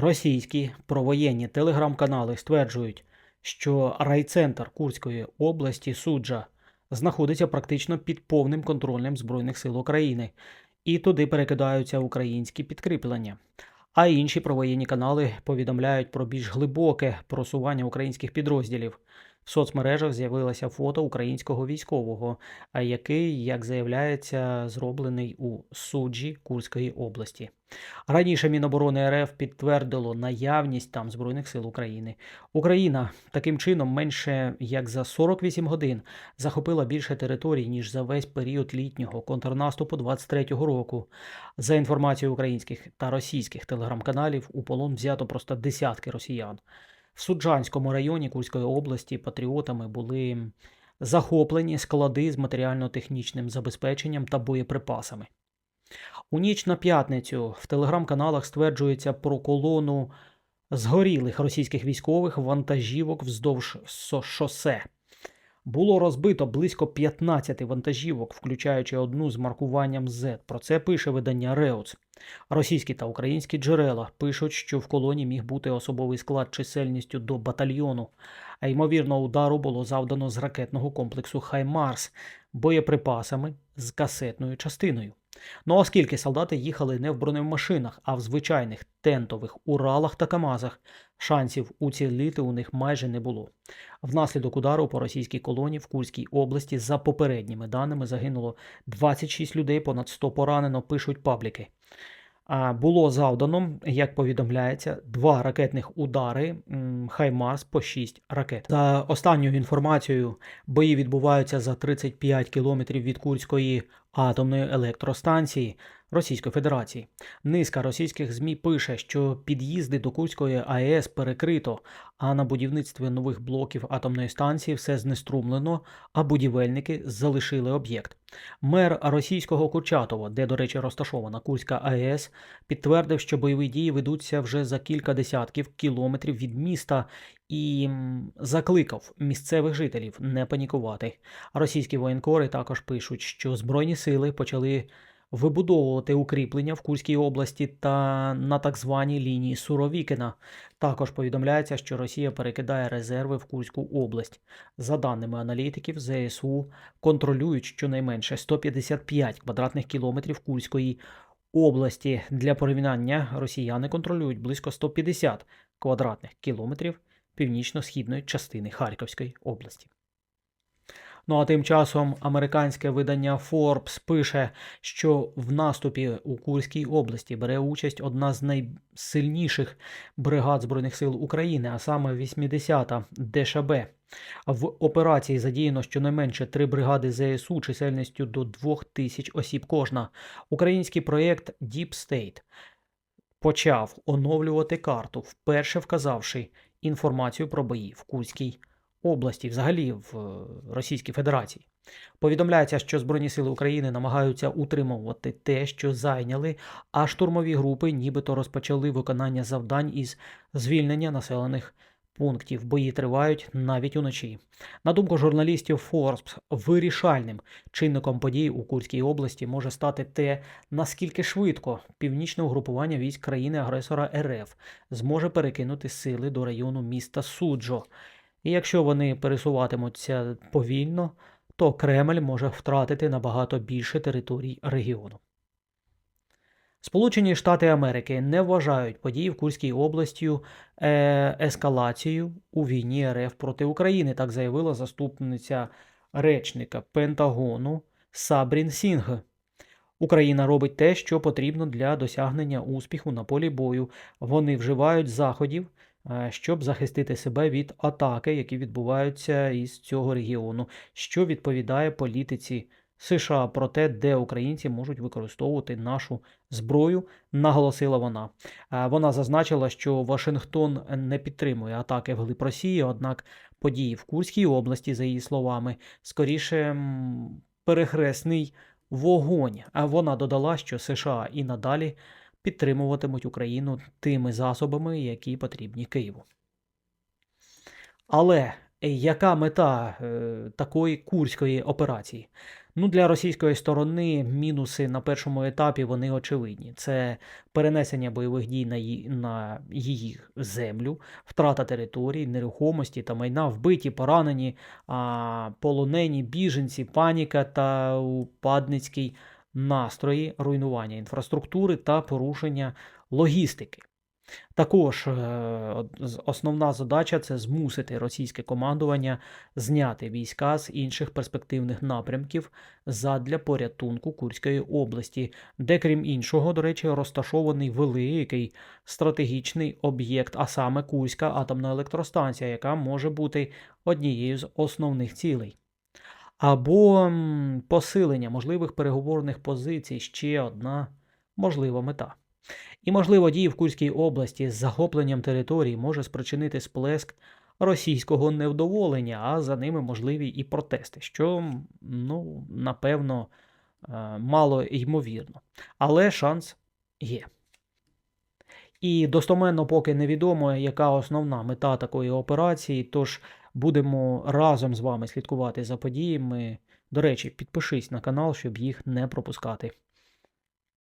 Російські провоєнні телеграм-канали стверджують, що райцентр Курської області суджа знаходиться практично під повним контролем Збройних сил України, і туди перекидаються українські підкріплення. А інші провоєнні канали повідомляють про більш глибоке просування українських підрозділів. В соцмережах з'явилося фото українського військового, який, як заявляється, зроблений у суджі Курської області. Раніше Міноборони РФ підтвердило наявність там Збройних сил України. Україна таким чином менше як за 48 годин захопила більше територій, ніж за весь період літнього контрнаступу 23-го року. За інформацією українських та російських телеграм-каналів, у полон взято просто десятки росіян. В Суджанському районі Курської області патріотами були захоплені склади з матеріально-технічним забезпеченням та боєприпасами. У ніч на п'ятницю в телеграм-каналах стверджується про колону згорілих російських військових вантажівок вздовж шосе. Було розбито близько 15 вантажівок, включаючи одну з маркуванням Z. Про це пише видання Реуц. Російські та українські джерела пишуть, що в колоні міг бути особовий склад чисельністю до батальйону, а ймовірно, удару було завдано з ракетного комплексу Хаймарс боєприпасами з касетною частиною. Ну оскільки солдати їхали не в бронемашинах, а в звичайних тентових Уралах та Камазах, шансів уціліти у них майже не було. Внаслідок удару по російській колоні в Курській області, за попередніми даними, загинуло 26 людей, понад 100 поранено, пишуть пабліки. Було завдано, як повідомляється, два ракетних удари Хаймарс по 6 ракет. За останньою інформацією, бої відбуваються за 35 кілометрів від Курської атомної електростанції Російської Федерації. Низка російських ЗМІ пише, що під'їзди до Курської АЕС перекрито, а на будівництві нових блоків атомної станції все знеструмлено, а будівельники залишили об'єкт. Мер російського Курчатова, де, до речі, розташована Курська АЕС, підтвердив, що бойові дії ведуться вже за кілька десятків кілометрів від міста і закликав місцевих жителів не панікувати. Російські воєнкори також пишуть, що збройні сили почали вибудовувати укріплення в Курській області та на так званій лінії Суровікіна. Також повідомляється, що Росія перекидає резерви в Курську область. За даними аналітиків, ЗСУ контролюють щонайменше 155 квадратних кілометрів Курської області. Для порівняння росіяни контролюють близько 150 квадратних кілометрів північно-східної частини Харківської області. Ну а тим часом американське видання Forbes пише, що в наступі у Курській області бере участь одна з найсильніших бригад Збройних сил України, а саме 80-та ДШБ. В операції задіяно щонайменше три бригади ЗСУ чисельністю до 2000 осіб кожна. Український проєкт Deep State почав оновлювати карту, вперше вказавши інформацію про бої в Курській області, взагалі в е, Російській Федерації. Повідомляється, що Збройні сили України намагаються утримувати те, що зайняли, а штурмові групи нібито розпочали виконання завдань із звільнення населених пунктів. Бої тривають навіть уночі. На думку журналістів Forbes, вирішальним чинником подій у Курській області може стати те, наскільки швидко північне угрупування військ країни-агресора РФ зможе перекинути сили до району міста Суджо. І якщо вони пересуватимуться повільно, то Кремль може втратити набагато більше територій регіону. Сполучені Штати Америки не вважають події в Курській області е, ескалацією у війні РФ проти України, так заявила заступниця речника Пентагону Сабрін Сінг. Україна робить те, що потрібно для досягнення успіху на полі бою. Вони вживають заходів, щоб захистити себе від атаки, які відбуваються із цього регіону, що відповідає політиці США про те, де українці можуть використовувати нашу зброю, наголосила вона. Е, Вона зазначила, що Вашингтон не підтримує атаки вглиб Росії, однак події в Курській області, за її словами, скоріше перехресний вогонь. А вона додала, що США і надалі підтримуватимуть Україну тими засобами, які потрібні Києву. Але яка мета е, такої курської операції? Ну, для російської сторони мінуси на першому етапі вони очевидні. Це перенесення бойових дій на її, на її землю, втрата територій, нерухомості та майна, вбиті, поранені, а, полонені, біженці, паніка та упадницький настрої, руйнування інфраструктури та порушення логістики. Також е, основна задача це змусити російське командування зняти війська з інших перспективних напрямків задля порятунку Курської області, де, крім іншого, до речі, розташований великий стратегічний об'єкт, а саме Курська атомна електростанція, яка може бути однією з основних цілей. Або посилення можливих переговорних позицій ще одна можлива мета. І, можливо, дії в Курській області з захопленням територій може спричинити сплеск російського невдоволення, а за ними можливі і протести, що, ну, напевно, е, мало ймовірно. Але шанс є. І достоменно поки невідомо, яка основна мета такої операції, тож будемо разом з вами слідкувати за подіями. До речі, підпишись на канал, щоб їх не пропускати.